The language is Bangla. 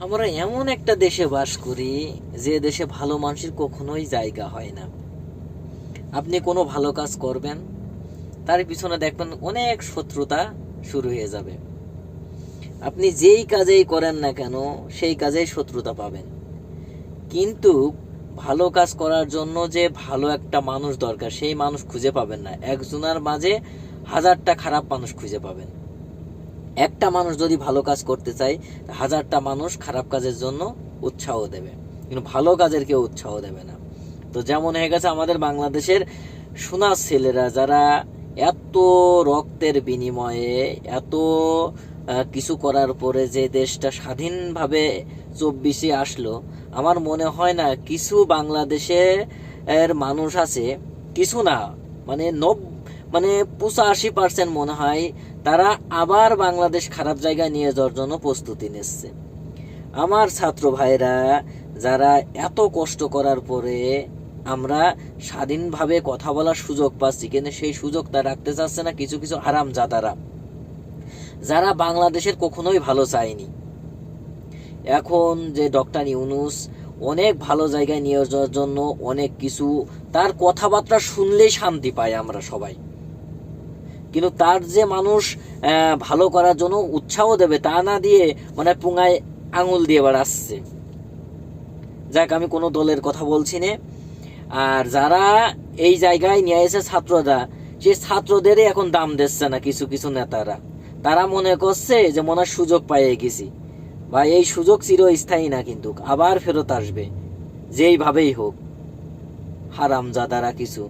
আমরা এমন একটা দেশে বাস করি যে দেশে ভালো মানুষের কখনোই জায়গা হয় না। আপনি কোনো ভালো কাজ করবেন, তার পিছনে দেখবেন অনেক শত্রুতা শুরু হয়ে যাবে। আপনি যেই কাজেই করেন না কেন, সেই কাজেই শত্রুতা পাবেন। কিন্তু ভালো কাজ করার জন্য যে ভালো একটা মানুষ দরকার, সেই মানুষ খুঁজে পাবেন না। একজনের মাঝে হাজারটা খারাপ মানুষ খুঁজে পাবেন। একটা মানুষ যদি ভালো কাজ করতে চায়, হাজারটা মানুষ খারাপ কাজের জন্য উৎসাহ দেবে। কিন্তু ভালো কাজের কেউ উৎসাহ দেবে না। তো যেমন হয়ে গেছে আমাদের বাংলাদেশের সোনার ছেলেরা, যারা এত রক্তের বিনিময়ে, এত কিছু করার পরে যে দেশটা স্বাধীনভাবে চব্বিশে আসলো, আমার মনে হয় না কিছু বাংলাদেশে এর মানুষ আছে, কিছু না মানে নব মানে পঁচাশি পার্সেন্ট মনে হয় তারা আবার বাংলাদেশ খারাপ জায়গায় নিয়ে যাওয়ার জন্য প্রস্তুতি নিচ্ছে। আমার ছাত্র ভাইরা, যারা এত কষ্ট করার পরে আমরা স্বাধীনভাবে কথা বলার সুযোগ পাচ্ছি, কিন্তু সেই সুযোগটা রাখতে চাচ্ছে না কিছু কিছু হারাম জাতারা যারা বাংলাদেশের কখনোই ভালো চায়নি। এখন যে ডক্টর ইউনুস অনেক ভালো জায়গায় নিয়ে যাওয়ার জন্য অনেক কিছু, তার কথাবার্তা শুনলেই শান্তি পাই আমরা সবাই। কিন্তু তার যে মানুষ ভালো করার জন্য উৎসাহ দেবে, তা না দিয়ে মানে পুঙ্গায় আঙুল দিয়ে বেড়াচ্ছে। যাক, আমি কোনো দলের কথা বলছি না। আর যারা এই জায়গায় নিয়ে এসে ছাত্ররা সে ছাত্রদেরই এখন দাম দিচ্ছে না কিছু কিছু নেতারা। তারা মনে করছে যে মনে সুযোগ পাইয়ে গেছি। বা এই সুযোগ চিরস্থায়ী না কিন্তু, আবার ফেরত আসবে। যেইভাবেই হোক, হারামজাদারা কিছু